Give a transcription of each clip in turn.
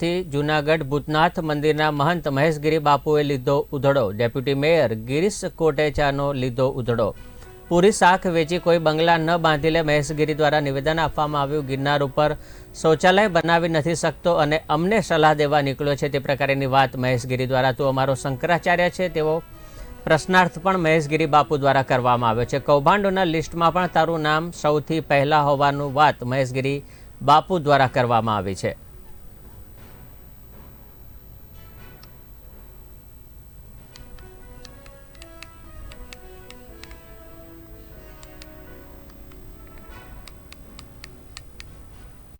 થી જૂનાગઢ ભૂતનાથ મંદિરના મહંત મહેશગીરી બાપુએ લીધો ઉધડો. ડેપ્યુટી મેયર ગિરીશ કોટેચાનો લીધો ઉધડો. પૂરી શાખ વેચી કોઈ બંગલા ન બાંધી લે મહેશગીરી દ્વારા નિવેદન આપવામાં આવ્યું. ગિરનાર ઉપર શૌચાલય બનાવી નથી શકતો અને અમને સલાહ દેવા નીકળ્યો છે તે પ્રકારની વાત મહેશગીરી દ્વારા. તું અમારો શંકરાચાર્ય છે તેવો પ્રશ્નાર્થ પણ મહેશગીરી બાપુ દ્વારા કરવામાં આવ્યો છે. કૌભાંડોના લિસ્ટમાં પણ તારું નામ સૌથી પહેલા હોવાનું વાત મહેશગીરી બાપુ દ્વારા કરવામાં આવી છે.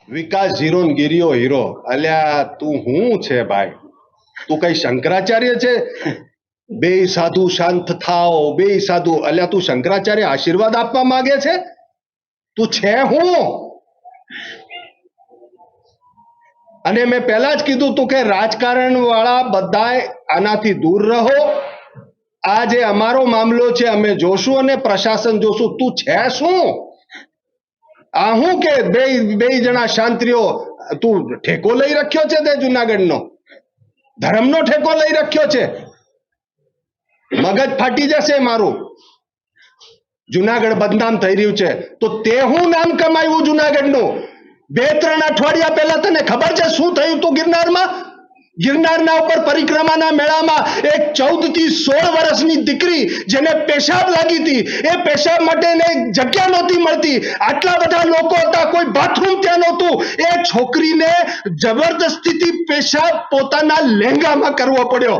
વિકાસ ઝીરો ગીરીઓ હીરો. અલ્યા, તું હું છે ભાઈ? તું કઈ શંકરાચાર્ય છે? બે સાધુ શાંત થાઓ, બે સાધુ. અલ્યા, તું શંકરાચાર્ય આશીર્વાદ આપવા માંગે છે? તું છે હું? અને મેં પહેલા જ કીધું તું કે રાજકારણ વાળા બધાય આનાથી દૂર રહો. આ જે અમારો મામલો છે, અમે જોશું અને પ્રશાસન જોશું. તું છે શું? આ હું કે બે બે જણા શાંત્રીઓ તું ઠેકો લઈ રાખ્યો છે તે જુનાગઢનો? ધર્મનો ઠેકો લઈ રાખ્યો છે? મગજ ફાટી જશે મારું. જુનાગઢ બદનામ થઈ રહ્યું છે. તો તે હું નામ કમાયું જુનાગઢનું? બે, ત્રણ અઠવાડિયા પહેલા તને ખબર છે શું થયું તું ગિરનારમાં? ગિરનારના ઉપર પરિક્રમાના મેળામાં એક ચૌદથી સોળ વર્ષની દીકરી જેને પેશાબ લાગી હતી, એ પેશાબ માટે એને જગ્યા નહોતી મળતી. આટલા બધા લોકો હતા, કોઈ બાથરૂમ ત્યાં નહોતું. એ છોકરીને જબરદસ્તીથી પેશાબ પોતાના લહેંગામાં કરવો પડ્યો.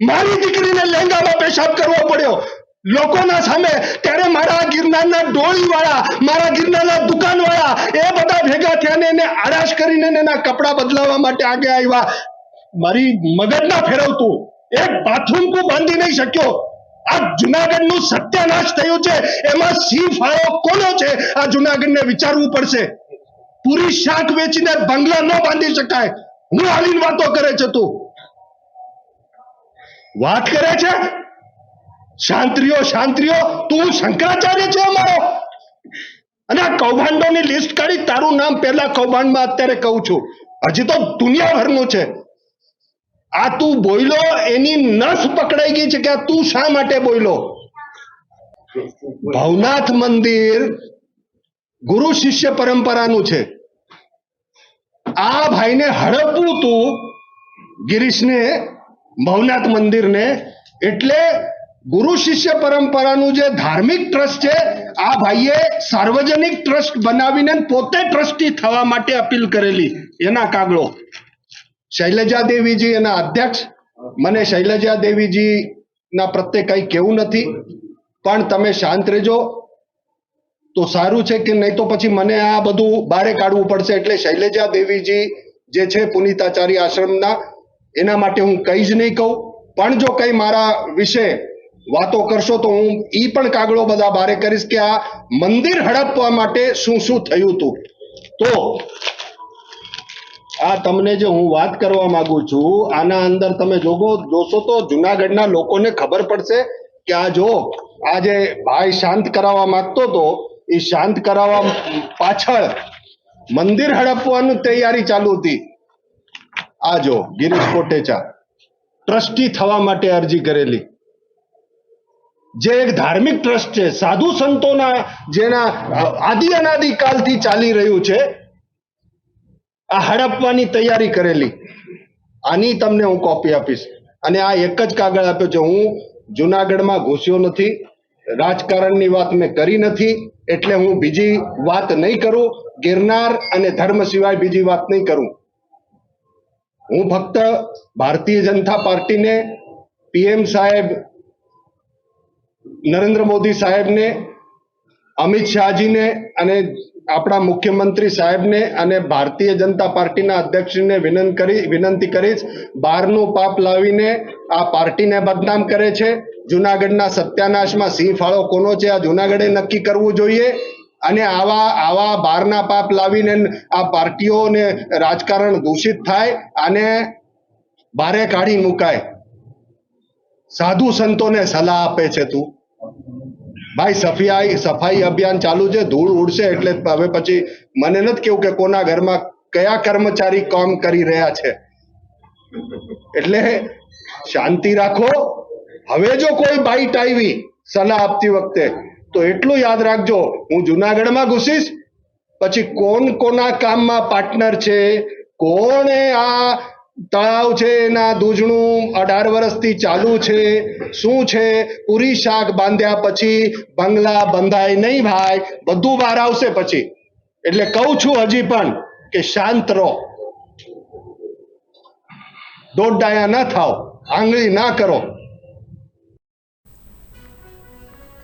મારી દીકરીને લહેંગામાં પેશાબ કરવો પડ્યો. લોકોના સામે ત્યારે મારા ગિરનારના ડોળી વાળા મારા ગિરનારના દુકાન વાળા એ બધા ભેગા થયા ને એને આડાશ કરીને એના કપડા બદલાવવા માટે આગે આવ્યા. મારી મગજ ના ફેરવતું. એક બાથરૂમ કો બાંધી નહીં શક્યો. આ જુનાગઢનું સત્યાનાશ થયું છે. એમાં સિંહ ફાળો કોનો છે? આ જુનાગઢને વિચારવું પડશે. પૂરી શાક વેચીને બંગલા ન બાંધી શકાય. હું હાલીને વાતો કરે છે તું. વાત કરે છે? શાંત્રીઓ શાંત્રીઓ તું શંકરાચાર્ય છે અમારો. અને આ કૌભાંડોની લિસ્ટ કાઢી તારું નામ પહેલા કૌભાંડમાં અત્યારે કહું છું. હજી તો દુનિયાભરનું છે. આ તું બોઈલો એની નસ પકડાઈ ગઈ છે કે તું શા માટે બોઈલો ભવનાથ મંદિર ગુરુ શિષ્ય પરંપરાનું છે. આ ભાઈને હડપવું તું ગિરીશને, ભવનાથ મંદિરને, એટલે ગુરુ શિષ્ય પરંપરાનું જે ધાર્મિક ટ્રસ્ટ છે, આ ભાઈએ સાર્વજનિક ટ્રસ્ટ બનાવીને પોતે ટ્રસ્ટી થવા માટે અપીલ કરેલી. એના કાગળો. શૈલજા દેવીજી એના અધ્યક્ષ. મને શૈલજા દેવીજી ના પ્રત્યે કંઈ કેવું નથી. પણ તમે શાંત રહેજો. તો સારું છે કે નહીં તો પછી મને આ બધું બારે કાઢવું પડશે એટલે શૈલજા દેવીજી જે છે પુનિતાચાર્ય આશ્રમના, એના માટે હું કંઈ જ નહીં કહું. પણ જો કંઈ મારા વિશે વાતો કરશો તો હું ઈ પણ કાગળો બધા બારે કરીશ કે આ મંદિર હડપવા માટે શું શું થયું હતું તો આ તમને જે હું વાત કરવા માંગુ છું, આના અંદર તમે જોગો, જોશો તો જુનાગઢના લોકોને ખબર પડશે કે આ જો, આ જે ભાઈ શાંત કરાવવા માંગતો હતો એ શાંત કરાવવા પાછળ મંદિર હડપવાની તૈયારી ચાલુ હતી. આ જો ગિરીશ કોટેચા, ટ્રસ્ટી થવા માટે અરજી કરેલી. જે એક ધાર્મિક ટ્રસ્ટ છે, સાધુ સંતોના જેના આદિ અનાદિ કાલથી ચાલી રહ્યું છે, આ હડપવાની તૈયારી કરેલી. આની તમને હું કોપી આપીશ. અને આ એક જ કાગળ આપ્યો છે, હું જુનાગઢમાં ઘૂસ્યો નથી, રાજકારણની વાત મેં કરી નથી, એટલે હું બીજી વાત નહીં કરું, ગિરનાર અને ધર્મ સિવાય બીજી વાત નહીં કરું. હું ફક્ત ભારતીય જનતા પાર્ટીને પીએમ સાહેબ નરેન્દ્ર મોદી સાહેબને, અમિત શાહજીને અને આપણા મુખ્યમંત્રી સાહેબને અને ભારતીય જનતા પાર્ટીના અધ્યક્ષને વિનંતી કરી, વિનંતી કરીશ, બહારનું પાપ લાવીને આ પાર્ટીને બદનામ કરે છે. જુનાગઢના સત્યાનાશમાં સિંહ ફાળો કોનો છે? આ જુનાગઢે નક્કી કરવું જોઈએ. અને આવા આવા બહારના પાપ લાવીને આ પાર્ટીઓને રાજકારણ દૂષિત થાય અને ભારે કાઢી મુકાય. સાધુ સંતોને સલાહ આપે છે તું. ભાઈ, સફાઈ સફાઈ અભિયાન ચાલુ છે, ધૂળ ઉડશે એટલે હવે પછી મને નથી કેવું કે કોના ઘરમાં કયા કર્મચારી કામ કરી રહ્યા છે. એટલે શાંતિ રાખો. હવે જો કોઈ બાઈટ આવી, સલાહ આપતી વખતે, તો એટલું યાદ રાખજો, હું જુનાગઢમાં ઘૂસીશ. પછી કોણ કોના કામમાં પાર્ટનર છે? કોણે આ તળાવ છે એના દૂજણું, અઢાર વર્ષથી ચાલુ છે. શું છે? પૂરી શાક બાંધ્યા પછી બંગલા બંધાય નહીં ભાઈ, બધું બહાર આવશે પછી. એટલે કહું છું હજી પણ કે શાંત રહો. દોડ ડાયા ના થાવ આંગળી ના કરો.